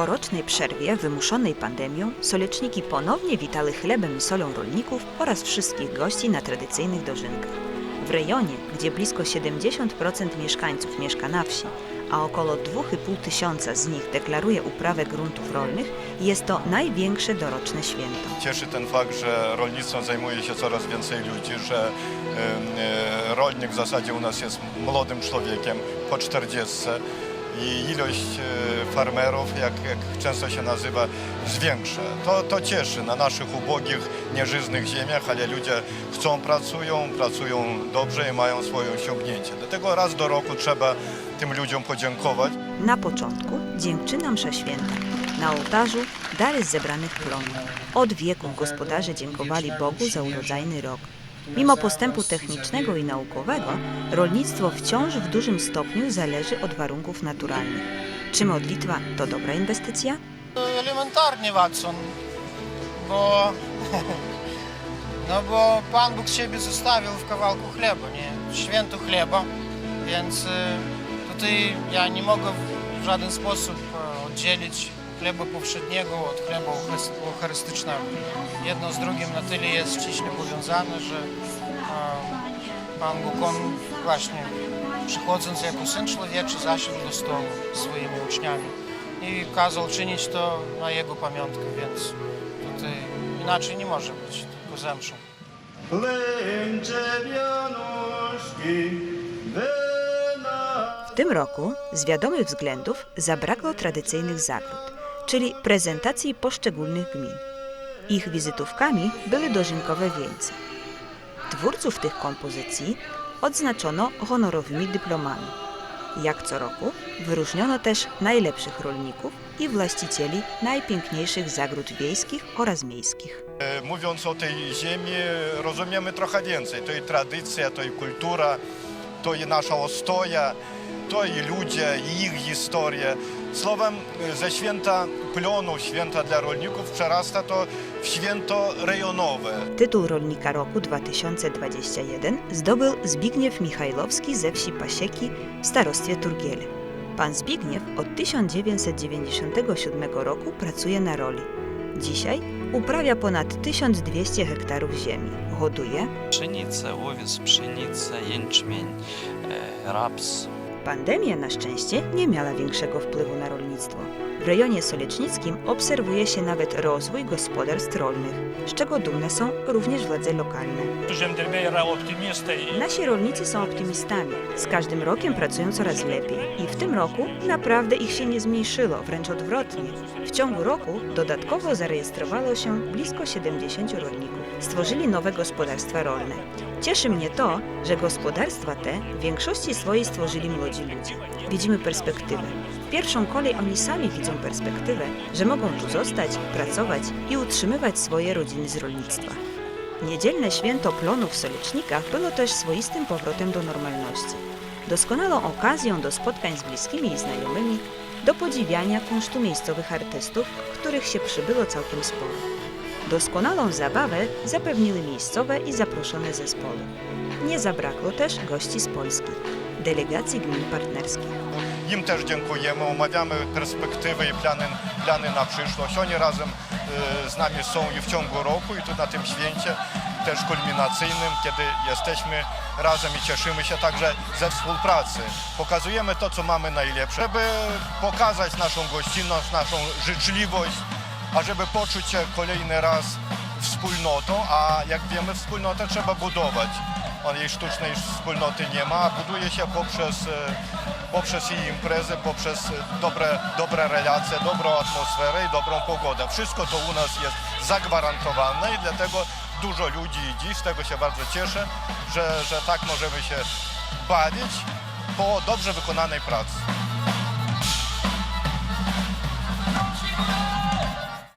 Po rocznej przerwie wymuszonej pandemią soleczniki ponownie witały chlebem i solą rolników oraz wszystkich gości na tradycyjnych dożynkach. W rejonie, gdzie blisko 70% mieszkańców mieszka na wsi, a około 2,5 tysiąca z nich deklaruje uprawę gruntów rolnych, jest to największe doroczne święto. Cieszy ten fakt, że rolnictwem zajmuje się coraz więcej ludzi, że e, rolnik w zasadzie u nas jest młodym człowiekiem po 40 i ilość e, farmerów, jak, jak często się nazywa, zwiększa. To, to cieszy na naszych ubogich, nieżyznych ziemiach, ale ludzie chcą, pracują, pracują dobrze i mają swoje osiągnięcie. Dlatego raz do roku trzeba tym ludziom podziękować. Na początku dziękczyna msza święta. Na ołtarzu dary z zebranych plonów. Od wieków gospodarze dziękowali Bogu za urodzajny rok. Mimo postępu technicznego i naukowego, rolnictwo wciąż w dużym stopniu zależy od warunków naturalnych. Czy modlitwa to dobra inwestycja? Elementarnie, Watson, bo, no bo Pan Bóg siebie zostawił w kawałku chleba, nie? Święto chleba, więc e, tutaj ja nie mogę w żaden sposób e, oddzielić chleba powszedniego od chleba eucharyst- eucharystycznego. Jedno z drugim na tyle jest ściśle powiązane, że Pan Bóg, On właśnie przychodząc jako Syn Człowieczy zasiadł do stołu z swoimi uczniami i kazał czynić to na Jego pamiątkę, więc tutaj inaczej nie może być, tylko zemszą. W tym roku z wiadomych względów zabrakło tradycyjnych zagród, czyli prezentacji poszczególnych gmin. Ich wizytówkami były dożynkowe wieńce. Twórców tych kompozycji odznaczono honorowymi dyplomami. Jak co roku wyróżniono też najlepszych rolników i właścicieli najpiękniejszych zagród wiejskich oraz miejskich. E, Mówiąc o tej ziemi, rozumiemy trochę więcej. To i tradycja, to i kultura, to i nasza ostoja, to i ludzie, i ich historia. Słowem, ze święta plonu, święta dla rolników, przerasta to w święto rejonowe. Tytuł Rolnika Roku 2021 zdobył Zbigniew Michajlowski ze wsi Pasieki w starostwie Turgiele. Pan Zbigniew od 1997 roku pracuje na roli. Dzisiaj uprawia ponad 1200 hektarów ziemi. Hoduje. Pszenicę, owiec, pszenicę, jęczmień, e, raps. Pandemia na szczęście nie miała większego wpływu na rolnictwo. W rejonie solecznickim obserwuje się nawet rozwój gospodarstw rolnych, z czego dumne są również władze lokalne. Nasi rolnicy są optymistami. Z każdym rokiem pracują coraz lepiej i w tym roku naprawdę ich się nie zmniejszyło, wręcz odwrotnie. W ciągu roku dodatkowo zarejestrowało się blisko 70 rolników. Stworzyli nowe gospodarstwa rolne. Cieszy mnie to, że gospodarstwa te w większości swojej stworzyli młodzi ludzie. Widzimy perspektywę. W pierwszą kolej oni sami widzą perspektywę, że mogą tu zostać, pracować i utrzymywać swoje rodziny z rolnictwa. Niedzielne święto plonu w Solicznikach było też swoistym powrotem do normalności. Doskonałą okazją do spotkań z bliskimi i znajomymi, do podziwiania kunsztu miejscowych artystów, których się przybyło całkiem sporo. Doskonałą zabawę zapewniły miejscowe i zaproszone zespoły. Nie zabrakło też gości z Polski, delegacji gmin partnerskich. Im też dziękujemy, omawiamy perspektywy i plany, plany na przyszłość. Oni razem e, z nami są i w ciągu roku i tu na tym święcie też kulminacyjnym, kiedy jesteśmy razem i cieszymy się także ze współpracy. Pokazujemy to, co mamy najlepsze, żeby pokazać naszą gościnność, naszą życzliwość, a żeby poczuć się kolejny raz wspólnotą, a jak wiemy, wspólnotę trzeba budować. On jej sztucznej wspólnoty nie ma, buduje się poprzez, e, poprzez jej imprezy, poprzez e, dobre, dobre relacje, dobrą atmosferę i dobrą pogodę. Wszystko to u nas jest zagwarantowane i dlatego dużo ludzi dziś, z tego się bardzo cieszę, że, że tak możemy się bawić po dobrze wykonanej pracy.